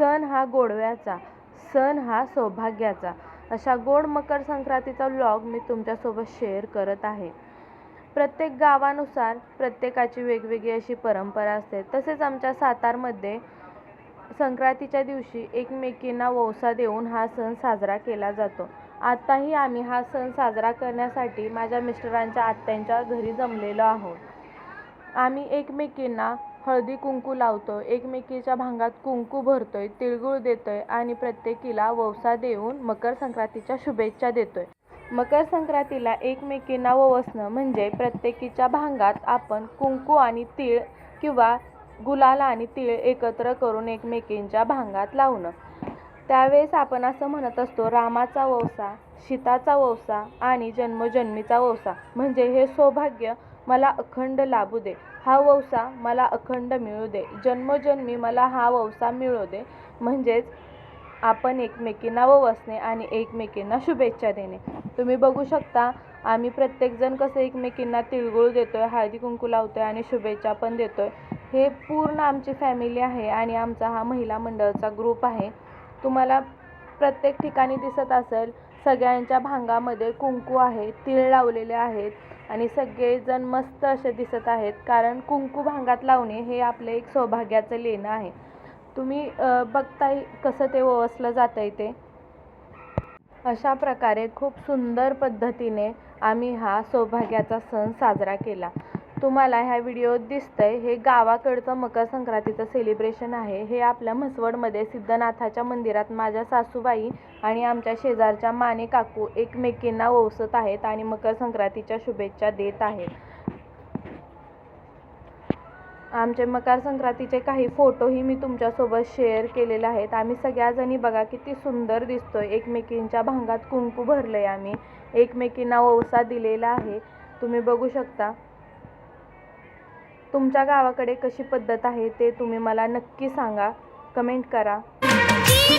सण हा गोडव्याचा सण हा सौभाग्याचा. अशा गोड मकर संक्रांतीचा व्लॉग मी तुमच्यासोबत शेअर करत आहे. प्रत्येक गावानुसार प्रत्येकाची वेगवेगळी अशी परंपरा असते. तसेच आमच्या सातारमध्ये संक्रांतीच्या दिवशी एकमेकींना वौसा देऊन हा सण साजरा केला जातो. आत्ताही आम्ही हा सण साजरा करण्यासाठी माझ्या मिस्टरांच्या आत्यांच्या घरी जमलेलो आहोत. आम्ही एकमेकींना हळदी कुंकू लावतो. एकमेकीच्या भांगात कुंकू भरतोय तिळगुळ देतोय आणि प्रत्येकीला वौसा देऊन मकर संक्रांतीच्या शुभेच्छा देतोय. मकर संक्रांतीला एकमेकींना ववसणं म्हणजे प्रत्येकीच्या भांगात आपण कुंकू आणि तीळ किंवा गुलाल आणि तीळ एकत्र करून एकमेकींच्या भांगात लावणं. त्यावेळेस आपण असं म्हणत असतो रामाचा वौसा सीताचा वौसा आणि जन्मजन्मीचा वौसा म्हणजे हे सौभाग्य मला अखंड लाभू दे. हा वौसा मला अखंड मिळू दे. जन्मोजन्मी मला हा वौसा मिळू दे. म्हणजेच आपण एकमेकींना वसणे आणि एकमेकींना शुभेच्छा देणे. तुम्ही बघू शकता आम्ही प्रत्येकजण कसं एकमेकींना तिळगुळ आहे हळदी कुंकू लावतो आहे आणि शुभेच्छा पण देतो आहे हे पूर्ण आमची फॅमिली आहे आणि आमचा हा महिला मंडळाचा ग्रुप आहे. तुम्हाला प्रत्येक ठिकाणी दिसत असेल सगळ्यांच्या भांगामध्ये कुंकू आहे तिळ लावलेले आहेत. आणि सगळेजण मस्त असे दिसत आहेत कारण कुंकू भांगात लावणे हे आपले एक सौभाग्याचं लेणं आहे. तुम्ही बघताय कसं ते ओवसलं जातं आहे ते? अशा प्रकारे खूप सुंदर पद्धतीने आम्ही हा सौभाग्याचा सण साजरा केला. तुम्हाला ह्या व्हिडिओत दिसतंय हे गावाकडचं मकर संक्रांतीचं सेलिब्रेशन आहे. हे आपल्या म्हसवडमध्ये सिद्धनाथाच्या मंदिरात माझ्या सासूबाई आणि आमच्या शेजारच्या माने काकू एकमेकींना ओवसत आहेत आणि मकर संक्रांतीच्या शुभेच्छा देत आहेत. आमचे मकर संक्रांतीचे काही फोटोही मी तुमच्यासोबत शेअर केलेले आहेत. आम्ही सगळ्याजणी बघा किती सुंदर दिसतोय. एकमेकींच्या भांगात कुंकू भरलंय आम्ही. एकमेकींना ओसा दिलेला आहे. तुम्ही बघू शकता. तुमच्या गावाकडे कशी पद्धत आहे ते तुम्ही मला नक्की सांगा. कमेंट करा. की